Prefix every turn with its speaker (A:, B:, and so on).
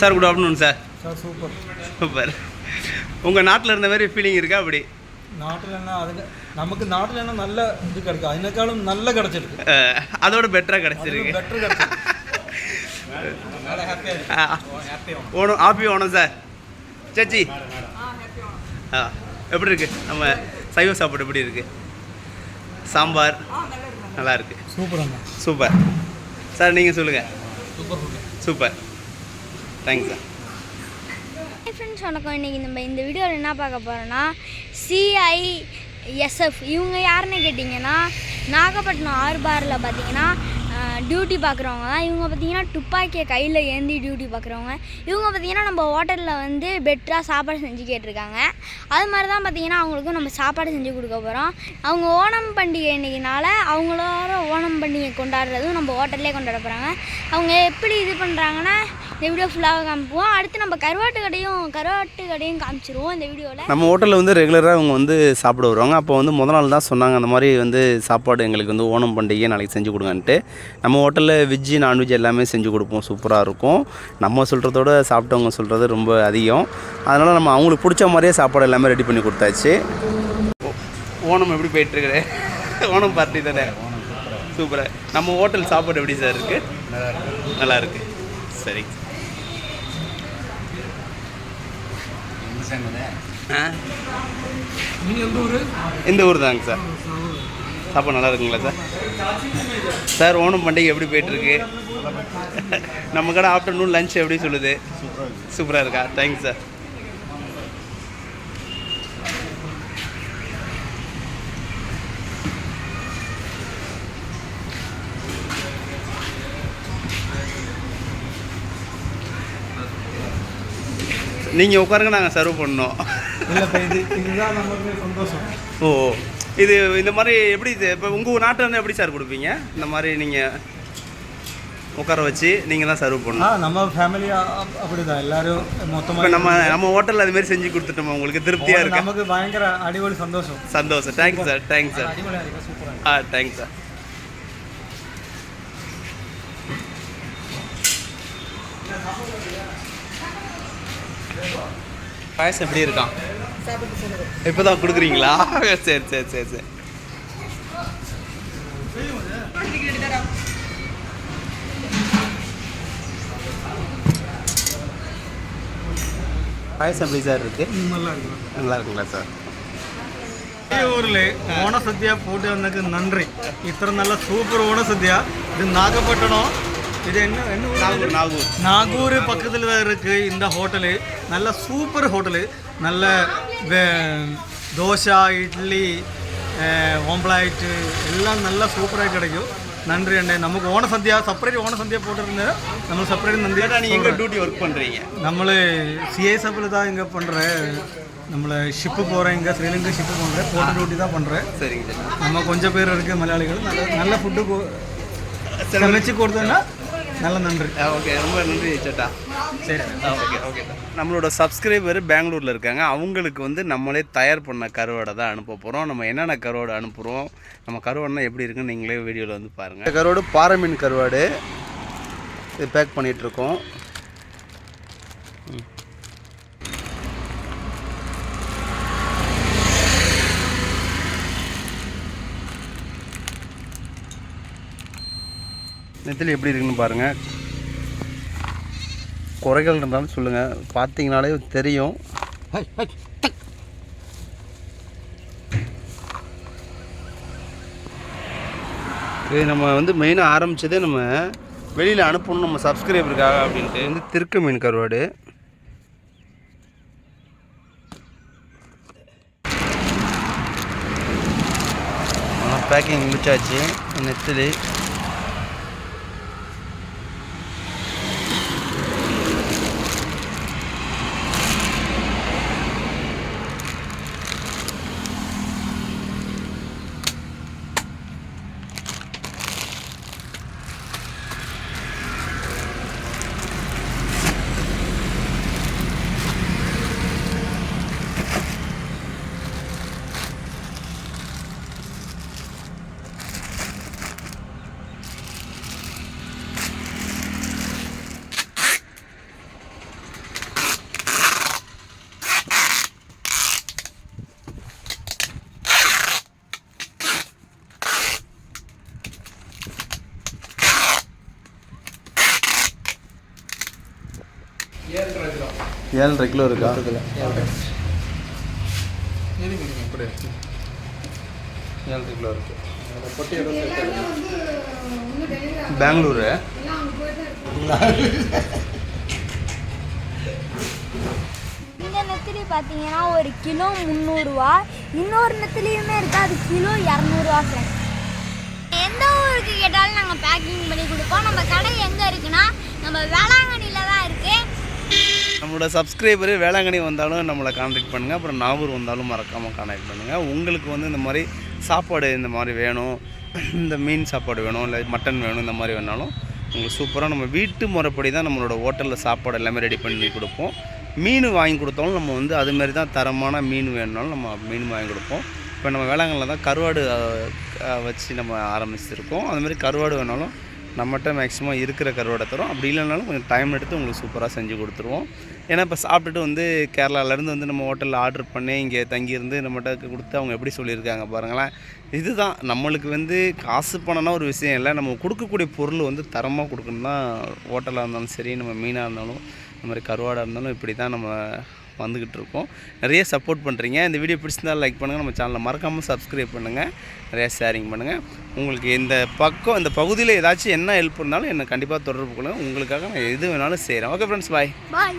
A: Sir good afternoon sir
B: sir super
A: super உங்கள் நாட்டில் இருந்த மாதிரி ஃபீலிங் இருக்கா அப்படி?
B: நாட்டில் என்ன அதுங்க நமக்கு நாட்டில் என்ன நல்ல இது கிடைக்கும். அதனைக்காலும் நல்ல
A: கிடச்சிருக்கு. அதோட பெட்டராக கிடைச்சிருக்கு.
B: பெட்டர் கிடச்சிருக்கு.
A: Onam happy Onam sir Sachi. ஆ எப்படி இருக்கு? நம்ம சைவ சாப்பாடு எப்படி இருக்கு? சாம்பார். நல்லா இருக்கு
B: சூப்பராங்க
A: சூப்பர் சார் நீங்கள் சொல்லுங்கள் super super thanks
C: sir friends வணக்கம். இன்றைக்கி நம்ம இந்த வீடியோவில் என்ன பார்க்க போகிறோன்னா சிஐஎஸ்எஃப் இவங்க யாருன்னு கேட்டிங்கன்னா நாகப்பட்டினம் ஆறு பாரில் பார்த்தீங்கன்னா டியூட்டி பார்க்குறவங்க தான். இவங்க பார்த்தீங்கன்னா துப்பாக்கியை கையில் ஏந்தி டியூட்டி பார்க்குறவங்க. இவங்க பார்த்தீங்கன்னா நம்ம ஹோட்டலில் வந்து பெட்டராக சாப்பாடு செஞ்சு கேட்டிருக்காங்க. அது மாதிரி தான் பார்த்தீங்கன்னா அவங்களுக்கும் நம்ம சாப்பாடு செஞ்சு கொடுக்க போகிறோம் அவங்க ஓணம் பண்டிகை இன்றைக்கினால அவங்களோட ஓணம் பண்டிகை கொண்டாடுறதும் நம்ம ஹோட்டல்லே கொண்டாட போகிறாங்க அவங்க எப்படி இது பண்ணுறாங்கன்னா இந்த வீடியோ ஃபுல்லாக காமிப்போம். அடுத்து நம்ம கருவாட்டு கடையும் கருவாட்டு கடையும் காமிச்சிருவோம் இந்த வீடியோவில்
A: நம்ம ஹோட்டலில் வந்து ரெகுலராக அவங்க வந்து சாப்பிட வருவாங்க. அப்போ வந்து முத நாள் தான் சொன்னாங்க அந்த மாதிரி வந்து சாப்பாடு எங்களுக்கு வந்து ஓணம் பண்டிகை நாளைக்கு செஞ்சு கொடுங்கன்ட்டு. நம்ம ஹோட்டலில் வெஜ்ஜு நான்வெஜ் எல்லாமே செஞ்சு கொடுப்போம். சூப்பராக இருக்கும். நம்ம சொல்கிறதோட சாப்பிட்டவங்க சொல்கிறது ரொம்ப அதிகம். அதனால் நம்ம அவங்களுக்கு பிடிச்ச மாதிரியே சாப்பாடு எல்லாமே ரெடி பண்ணி கொடுத்தாச்சு. ஓணம் எப்படி போயிட்டுருக்குது? ஓணம் பார்ட்டி தானே? சூப்பராக நம்ம ஹோட்டல் சாப்பாடு எப்படி சார் இருக்குது நல்லா இருக்கு. சரி. இந்த ஊர் தாங்க சார். சாப்பாடு நல்லா இருக்குங்களா சார்? சார் ஓணம் பண்டிகை எப்படி போயிட்டுருக்கு? நம்ம கடை ஆஃப்டர்நூன் லஞ்ச் எப்படி சொல்லுது? சூப்பராக இருக்கா? Thanks sir. நீங்கள் உட்காருங்க நாங்கள் சர்வ் பண்ணோம்.
B: சந்தோஷம்.
A: ஓ இது இந்த மாதிரி எப்படி இது இப்போ உங்கள் நாட்டில் வந்து எப்படி சார் கொடுப்பீங்க? இந்த மாதிரி நீங்கள் உட்கார வச்சு நீங்கள் தான் சர்வ் பண்ணணும்.
B: நம்ம ஃபேமிலியாக அப்படி எல்லாரும் மொத்தமாக
A: நம்ம நம்ம ஹோட்டலில் அது மாதிரி செஞ்சு கொடுத்துட்டோம்? உங்களுக்கு திருப்தியாக இருக்கு?
B: நமக்கு பயங்கர அடிவொழி சந்தோஷம்.
A: சந்தோஷம். Thanks sir thanks
B: sir ah thanks
A: sir Thank you. பாயசம் எப்படி இருக்கான் இப்போ தான் கொடுக்குறீங்களா சரி சரி சரி சரி பாயசம் எப்படி சார் இருக்கு
B: நல்லா இருக்கு
A: நல்லா இருக்குங்களா சார்
B: ഈ ഊരില് ഓണസദ്യ പോട്ട് വന്നക്ക് നന്ദി ഇത്ര നല്ല സൂപ്പർ ഓണസദ്യ ഇത് നാഗപട്ടണം இது என்ன என்ன
A: நாகூர் நாகூர்.
B: நாகூர் பக்கத்தில் இருக்கு இந்த ஹோட்டலு. நல்ல சூப்பர் ஹோட்டலு. நல்ல தோசை இட்லி ஓம்பலாயிட்டு எல்லாம் நல்லா சூப்பராக கிடைக்கும். நன்றி அண்ணே. நமக்கு ஓன சந்தியா செப்பரேட் ஓன சந்தியா போட்டிருந்தா நம்ம செப்பரேட்
A: நந்தியா நீங்கள் எங்கே டியூட்டி ஒர்க்
B: பண்ணுறீங்க நம்ம சிஏ சப்பில் தான் இங்கே பண்ணுற நம்மளை ஷிப்பு போகிறேன் இங்கே ஸ்ரீலங்கா ஷிப்பு பண்ணுறேன் போட்டு டியூட்டி தான் பண்ணுறேன்
A: சரிங்க
B: நம்ம கொஞ்சம் பேர் இருக்குது மலையாளிகள். நல்ல நல்ல ஃபுட்டு சமைச்சு கொடுத்தோன்னா நல்ல நன்றி.
A: ஓகே ரொம்ப நன்றி சேட்டா.
B: சரி.
A: ஓகே ஓகே நம்மளோட சப்ஸ்கிரைபர் பெங்களூரில் இருக்காங்க. அவங்களுக்கு வந்து நம்மளே தயார் பண்ண கருவாடை தான் அனுப்ப போகிறோம் நம்ம என்னென்ன கருவாடு அனுப்புகிறோம் நம்ம கருவாடுனா எப்படி இருக்குன்னு நீங்களே வீடியோவில் வந்து பாருங்கள் கருவாடு பாறை மீன் கருவாடு. இது பேக் பண்ணிகிட்ருக்கோம் நெத்திலி எப்படி இருக்குன்னு பாருங்கள் குறைகள் இருந்தாலும் சொல்லுங்கள் பார்த்தீங்கனாலே தெரியும். இது நம்ம வந்து மெயினாக ஆரம்பித்ததே நம்ம வெளியில் அனுப்பணும் நம்ம சப்ஸ்கிரைபருக்காக அப்படின்ட்டு. வந்து திருக்கு மீன் கருவாடு. பேக்கிங் முடிச்சாச்சு. நெத்திலி. ஏழரை கிலோ இருக்கா? ஏழரை கிலோ இருக்கு. பெங்களூரு?
C: இந்த நெத்திலி பார்த்தீங்கன்னா ஒரு கிலோ முந்நூறுரூவா இன்னொரு நெத்திலியுமே இருக்குது அது கிலோ இரநூறுவா ஃப்ரெண்ட் எந்த ஊருக்கு கேட்டாலும் நாங்கள் பேக்கிங் பண்ணி கொடுப்போம். நம்ம கடை எங்கே இருக்குன்னா நம்ம வேளாங்கண்ணியில் தான் இருக்குது
A: நம்மளோட சப்ஸ்கிரைபரு வேளாங்கண்ணி வந்தாலும் நம்மளை காண்டாக்ட் பண்ணுங்கள் அப்புறம் நாகூர் வந்தாலும் மறக்காமல் காண்டாக்ட் பண்ணுங்கள் உங்களுக்கு வந்து இந்த மாதிரி சாப்பாடு இந்த மாதிரி வேணும். இந்த மீன் சாப்பாடு வேணும் இல்லை மட்டன் வேணும் இந்த மாதிரி வேணாலும் உங்களுக்கு சூப்பராக நம்ம வீட்டு முறைப்படி தான் நம்மளோட ஹோட்டலில் சாப்பாடு எல்லாமே ரெடி பண்ணி கொடுப்போம். மீன் வாங்கி கொடுத்தாலும் நம்ம வந்து அதுமாரி தான் தரமான மீன் வேணும்னாலும் நம்ம மீன் வாங்கி கொடுப்போம். இப்போ நம்ம வேளாங்கண்ணில் தான் கருவாடு வச்சு நம்ம ஆரம்பிச்சிருக்கோம். அதுமாரி கருவாடு வேணாலும் நம்மகிட்ட மேக்ஸிமம் இருக்கிற கருவாடை தரும். அப்படி இல்லைனாலும் கொஞ்சம் டைம் எடுத்து உங்களுக்கு சூப்பராக செஞ்சு கொடுத்துருவோம். ஏன்னா இப்போ சாப்பிட்டுட்டு வந்து கேரளாவிலேருந்து வந்து நம்ம ஹோட்டலில் ஆர்டர் பண்ணி இங்கே தங்கியிருந்து நம்மகிட்ட கொடுத்து அவங்க எப்படி சொல்லியிருக்காங்க பாருங்களேன். இதுதான். நம்மளுக்கு வந்து காசு பணம்னா ஒரு விஷயம் இல்லை. நம்ம கொடுக்கக்கூடிய பொருள் வந்து தரமாக கொடுக்கணும் தான் ஹோட்டலாக இருந்தாலும் சரி நம்ம மீனாக இருந்தாலும் இந்த மாதிரி கருவாடாக இருந்தாலும் இப்படி தான் நம்ம வந்துக்கிட்டு இருக்கோம். நிறைய சப்போர்ட் பண்ணுறீங்க இந்த வீடியோ பிடிச்சிருந்தாலும் லைக் பண்ணுங்கள் நம்ம சேனலை மறக்காமல் சப்ஸ்கிரைப் பண்ணுங்கள் நிறையா ஷேரிங் பண்ணுங்கள் உங்களுக்கு இந்த பக்கம் இந்த பகுதியில் ஏதாச்சும் என்ன ஹெல்ப் இருந்தாலும் என்னை கண்டிப்பாக தொடர்பு கொள்ளுங்கள் உங்களுக்காக நான் எது வேணாலும் செய்கிறேன் ஓகே ஃப்ரெண்ட்ஸ் பாய்
C: பாய்